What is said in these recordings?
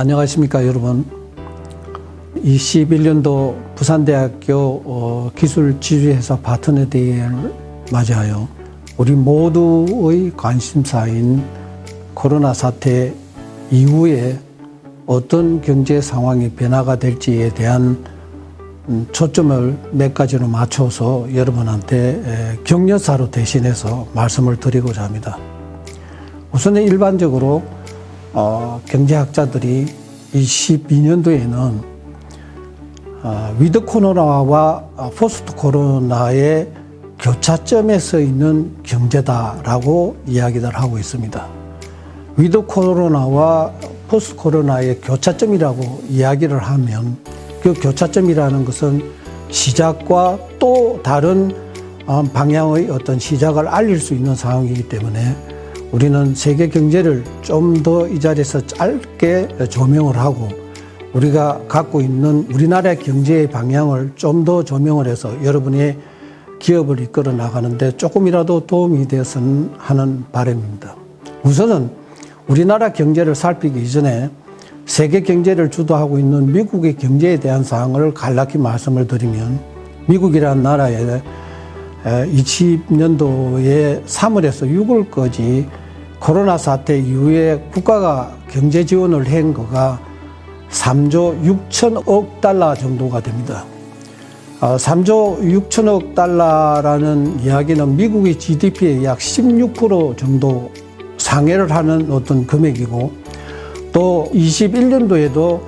안녕하십니까 여러분. 21년도 부산대학교 어, 기술지주회사 파트너데이를 맞이하여 우리 모두의 관심사인 코로나 사태 이후에 어떤 경제 상황이 변화가 될지에 대한 음, 초점을 몇 가지로 맞춰서 여러분한테 에, 격려사로 대신해서 말씀을 드리고자 합니다. 우선은 일반적으로 어, 경제학자들이 22년도에는 어, 위드 코로나와 어, 포스트 코로나의 교차점에 서 있는 경제다라고 이야기를 하고 있습니다. 위드 코로나와 포스트 코로나의 교차점이라고 이야기를 하면 그 교차점이라는 것은 시작과 또 다른 어, 방향의 어떤 시작을 알릴 수 있는 상황이기 때문에 우리는 세계 경제를 좀 더 이 자리에서 짧게 조명을 하고 우리가 갖고 있는 우리나라의 경제의 방향을 좀 더 조명을 해서 여러분의 기업을 이끌어 나가는데 조금이라도 도움이 되었으면 하는 바람입니다. 우선은 우리나라 경제를 살피기 이전에 세계 경제를 주도하고 있는 미국의 경제에 대한 사항을 간략히 말씀을 드리면 미국이라는 나라에 20년도에 3월에서 6월까지 코로나 사태 이후에 국가가 경제 지원을 한 거가 3조 6천억 달러 정도가 됩니다. 3조 6천억 달러라는 이야기는 미국의 GDP의 약 16% 정도 상회를 하는 어떤 금액이고 또 21년도에도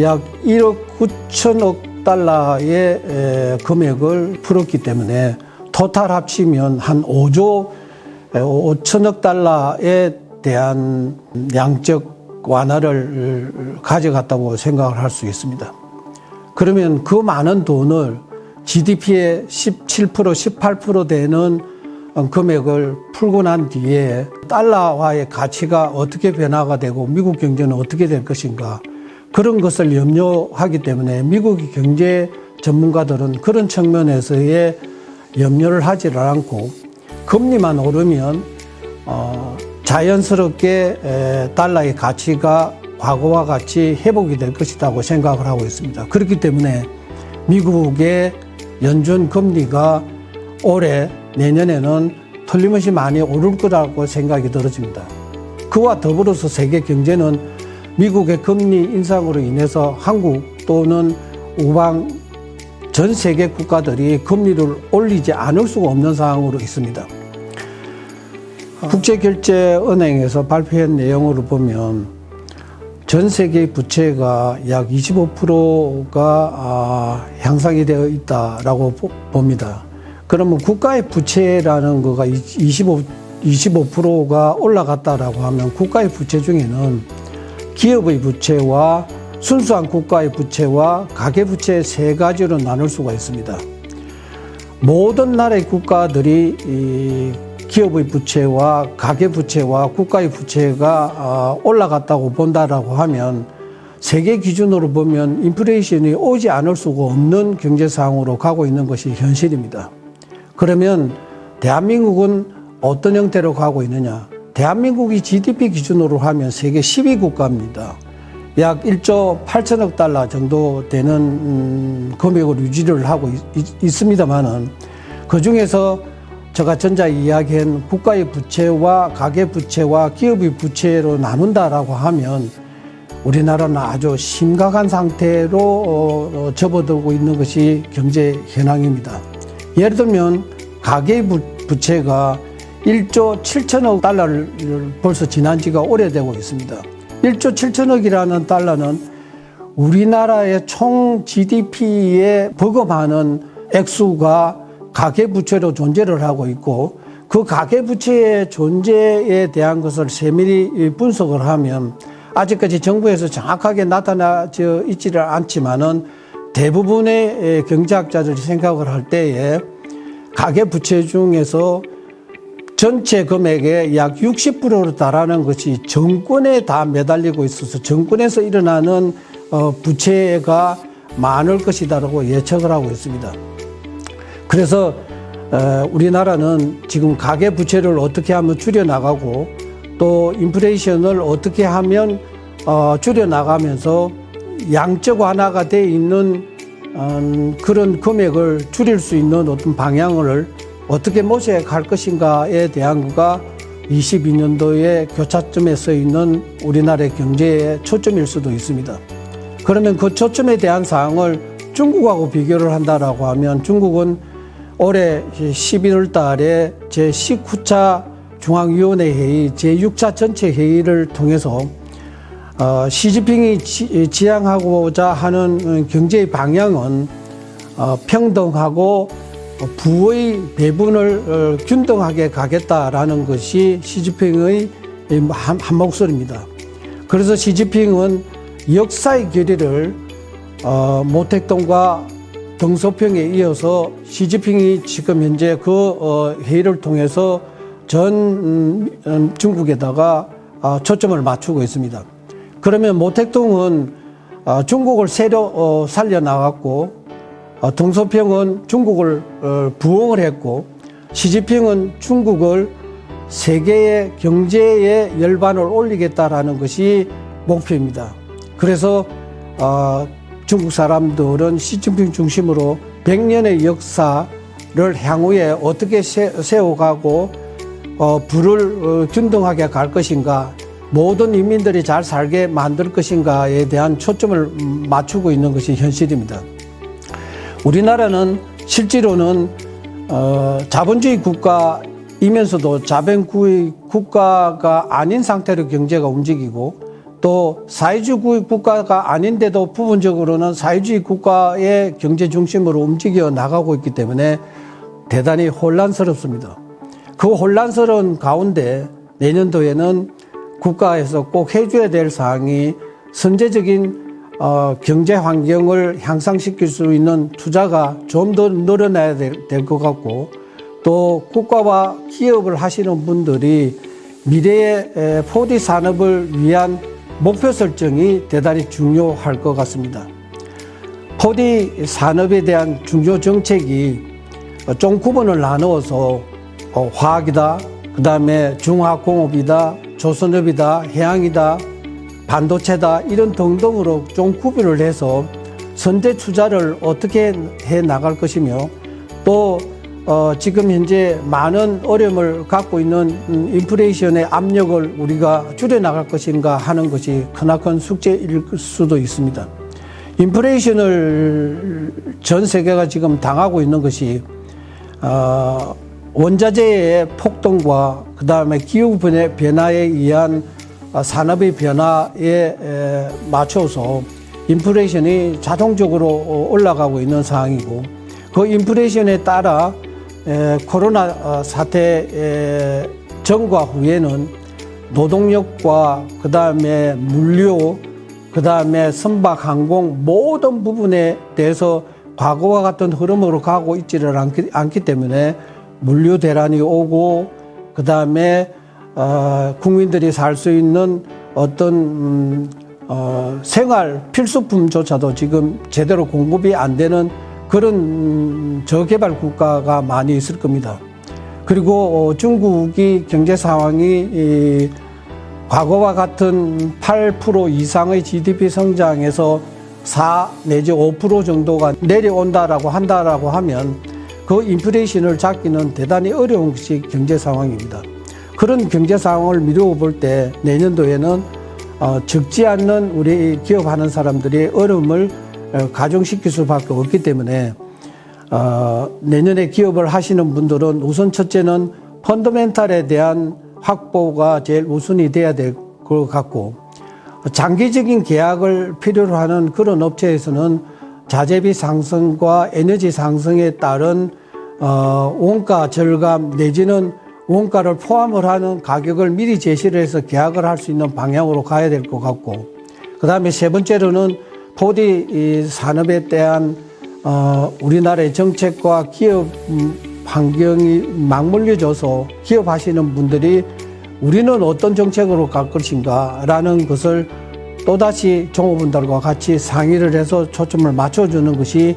약 1억 9천억 달러의 금액을 풀었기 때문에 토탈 합치면 한 5조 5천억 달러에 대한 양적 완화를 가져갔다고 생각을 할 수 있습니다. 그러면 그 많은 돈을 GDP의 17% 18% 되는 금액을 풀고 난 뒤에 달러화의 가치가 어떻게 변화가 되고 미국 경제는 어떻게 될 것인가 그런 것을 염려하기 때문에 미국의 경제 전문가들은 그런 측면에서의 염려를 하지를 않고 금리만 오르면 어, 자연스럽게 에, 달러의 가치가 과거와 같이 회복이 될 것이라고 생각을 하고 있습니다. 그렇기 때문에 미국의 연준 금리가 올해 내년에는 틀림없이 많이 오를 거라고 생각이 들어집니다. 그와 더불어서 세계 경제는 미국의 금리 인상으로 인해서 한국 또는 우방 전 세계 국가들이 금리를 올리지 않을 수가 없는 상황으로 있습니다. 국제결제은행에서 발표한 내용으로 보면 전 세계 부채가 약 25%가 아, 향상이 되어 있다라고 봅니다. 그러면 국가의 부채라는 거가 25, 25%가 올라갔다라고 하면 국가의 부채 중에는 기업의 부채와 순수한 국가의 부채와 가계 부채 세 가지로 나눌 수가 있습니다. 모든 나라의 국가들이 이 기업의 부채와 가계 부채와 국가의 부채가 아, 올라갔다고 본다라고 하면 세계 기준으로 보면 인플레이션이 오지 않을 수가 없는 경제 상황으로 가고 있는 것이 현실입니다. 그러면 대한민국은 어떤 형태로 가고 있느냐? 대한민국이 GDP 기준으로 하면 세계 10위 국가입니다. 약 1조 8천억 달러 정도 되는 음, 금액을 유지를 하고 있, 있습니다만은 그 중에서 제가 전자 이야기한 국가의 부채와 가계 부채와 기업의 부채로 나눈다라고 하면 우리나라는 아주 심각한 상태로 어, 어, 접어들고 있는 것이 경제 현황입니다. 예를 들면 가계 부채가 1조 7천억 달러를 벌써 지난 지가 오래되고 있습니다. 1조 7천억이라는 달러는 우리나라의 총 GDP에 버금하는 액수가 가계부채로 존재를 하고 있고 그 가계부채의 존재에 대한 것을 세밀히 분석을 하면 아직까지 정부에서 정확하게 나타나져 있지를 않지만은 대부분의 경제학자들이 생각을 할 때에 가계부채 중에서 전체 금액의 약 60%로 달하는 것이 정권에 다 매달리고 있어서 정권에서 일어나는 어, 부채가 많을 것이다라고 예측을 하고 있습니다. 그래서 어, 우리나라는 지금 가계 부채를 어떻게 하면 줄여 나가고 또 인플레이션을 어떻게 하면 어, 줄여 나가면서 양적 완화가 돼 있는 음, 그런 금액을 줄일 수 있는 어떤 방향을 어떻게 모색할 것인가에 대한 거가 22년도에 교차점에 서 있는 우리나라의 경제의 초점일 수도 있습니다. 그러면 그 초점에 대한 사항을 중국하고 비교를 한다라고 하면 중국은 올해 11월 달에 제19차 중앙위원회 회의, 제6차 전체 회의를 통해서 어, 시진핑이 지, 지향하고자 하는 경제의 방향은 어, 평등하고 부의 배분을 어, 균등하게 가겠다라는 것이 시진핑의 한, 한 목소리입니다. 그래서 시진핑은 역사의 결의를 어, 모택동과 등소평에 이어서 시진핑이 지금 현재 그 어, 회의를 통해서 전 음, 음, 중국에다가 어, 초점을 맞추고 있습니다. 그러면 모택동은 어, 중국을 새로 어, 살려 나갔고 어, 등소평은 중국을 어, 부흥을 했고 시진핑은 중국을 세계의 경제의 열반을 올리겠다라는 것이 목표입니다. 그래서 어, 중국 사람들은 시진핑 중심으로 100년의 역사를 향후에 어떻게 세, 세워가고 어, 불을 어, 균등하게 갈 것인가 모든 인민들이 잘 살게 만들 것인가에 대한 초점을 음, 맞추고 있는 것이 현실입니다. 우리나라는 실제로는 어, 자본주의 국가이면서도 자본주의 국가가 아닌 상태로 경제가 움직이고 또 사회주의 국가가 아닌데도 부분적으로는 사회주의 국가의 경제 중심으로 움직여 나가고 있기 때문에 대단히 혼란스럽습니다. 그 혼란스러운 가운데 내년도에는 국가에서 꼭 해줘야 될 사항이 선제적인 어, 경제 환경을 향상시킬 수 있는 투자가 좀 더 늘어나야 될 것 같고 또 국가와 기업을 하시는 분들이 미래의 포디 산업을 위한 목표 설정이 대단히 중요할 것 같습니다. 포디 산업에 대한 중요 정책이 좀 구분을 나누어서 어, 화학이다, 그 다음에 중화공업이다, 조선업이다, 해양이다, 반도체다 이런 등등으로 좀 구별을 해서 선제 투자를 어떻게 해 나갈 것이며 또 어, 지금 현재 많은 어려움을 갖고 있는 음, 인플레이션의 압력을 우리가 줄여 나갈 것인가 하는 것이 크나큰 숙제일 수도 있습니다. 인플레이션을 전 세계가 지금 당하고 있는 것이 어, 원자재의 폭등과 그 다음에 기후 변화에 의한 산업의 변화에 맞춰서 인플레이션이 자동적으로 올라가고 있는 상황이고 그 인플레이션에 따라 코로나 사태 전과 후에는 노동력과 그 다음에 물류 그 다음에 선박 항공 모든 부분에 대해서 과거와 같은 흐름으로 가고 있지를 않기, 않기 때문에 물류 대란이 오고 그 다음에 어, 국민들이 살 수 있는 어떤 음, 어, 생활 필수품조차도 지금 제대로 공급이 안 되는 그런 음, 저개발 국가가 많이 있을 겁니다. 그리고 어, 중국이 경제 상황이 이, 과거와 같은 8% 이상의 GDP 성장에서 4 내지 5% 정도가 내려온다라고 한다라고 하면 그 인플레이션을 잡기는 대단히 어려운 것이 경제 상황입니다. 그런 경제 상황을 미루어 볼 때 내년도에는 어, 적지 않는 우리 기업하는 사람들이 어려움을 어, 가중시킬 수밖에 없기 때문에 어, 내년에 기업을 하시는 분들은 우선 첫째는 펀더멘탈에 대한 확보가 제일 우선이 돼야 될 것 같고 장기적인 계약을 필요로 하는 그런 업체에서는 자재비 상승과 에너지 상승에 따른 어, 원가 절감 내지는 원가를 포함을 하는 가격을 미리 제시를 해서 계약을 할 수 있는 방향으로 가야 될 것 같고 그 다음에 세 번째로는 포디 산업에 대한 어, 우리나라의 정책과 기업 음, 환경이 맞물려져서 기업하시는 분들이 우리는 어떤 정책으로 갈 것인가 라는 것을 또다시 종업원들과 같이 상의를 해서 초점을 맞춰주는 것이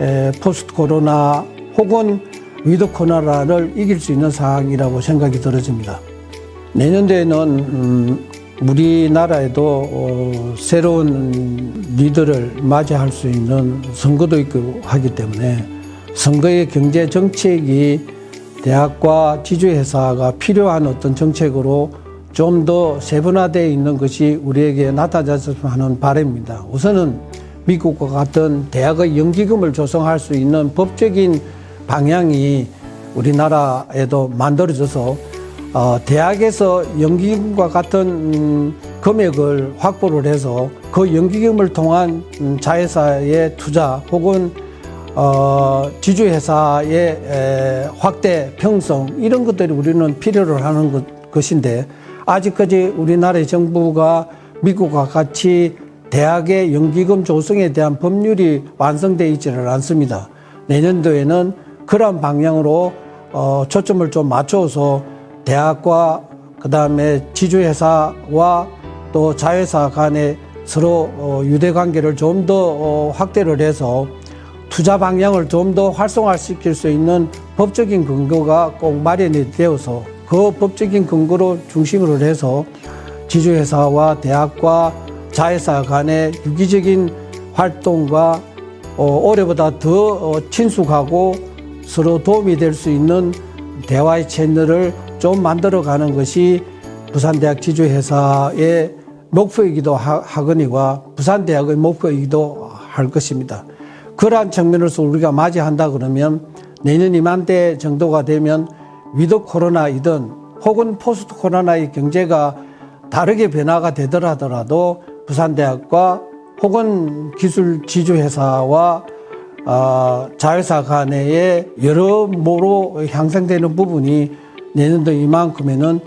에, 포스트 코로나 혹은 위드 코로나를 이길 수 있는 상황이라고 생각이 들어집니다. 내년도에는 음, 우리나라에도 어, 새로운 리더를 맞이할 수 있는 선거도 있고 하기 때문에 선거의 경제 정책이 대학과 지주회사가 필요한 어떤 정책으로 좀 더 세분화되어 있는 것이 우리에게 나타났으면 하는 바람입니다. 우선은 미국과 같은 대학의 연기금을 조성할 수 있는 법적인 방향이 우리나라에도 만들어져서 어, 대학에서 연기금과 같은 음, 금액을 확보를 해서 그 연기금을 통한 음, 자회사의 투자 혹은 어, 지주회사의 에, 확대 평성 이런 것들이 우리는 필요로 하는 것, 것인데 아직까지 우리나라의 정부가 미국과 같이 대학의 연기금 조성에 대한 법률이 완성되어 있지는 않습니다. 내년도에는 그런 방향으로 어, 초점을 좀 맞춰서 대학과 그 다음에 지주회사와 또 자회사 간에 서로 어, 유대 관계를 좀 더 어, 확대를 해서 투자 방향을 좀 더 활성화시킬 수 있는 법적인 근거가 꼭 마련이 되어서 그 법적인 근거로 중심으로 해서 지주회사와 대학과 자회사 간의 유기적인 활동과 어, 올해보다 더 어, 친숙하고 서로 도움이 될 수 있는 대화의 채널을 좀 만들어 가는 것이 부산대학 지주회사의 목표이기도 하- 하거니와 부산대학의 목표이기도 할 것입니다. 그러한 측면에서 우리가 맞이한다 그러면 내년 이맘때 정도가 되면 위드 코로나이든 혹은 포스트 코로나의 경제가 다르게 변화가 되더라도 부산대학과 혹은 기술 지주회사와 어, 자회사 간의 여러모로 향상되는 부분이 내년도 이만큼에는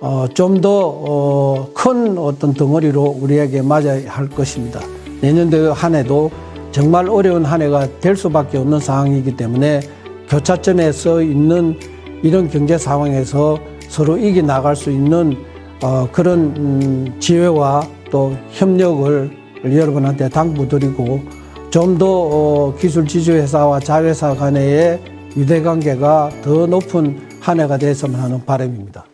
어, 좀 더 큰 어 떤 덩어리로 우리에게 맞아야 할 것입니다. 내년도 한 해도 정말 어려운 한 해가 될 수밖에 없는 상황이기 때문에 교차점에 서 있는 이런 경제 상황에서 서로 이겨 나갈 수 있는 어, 그런 음, 지혜와 또 협력을 여러분한테 당부드리고 좀더 어, 기술 지주회사와 자회사 간의 유대 관계가 더 높은 한 해가 됐으면 하는 바람입니다.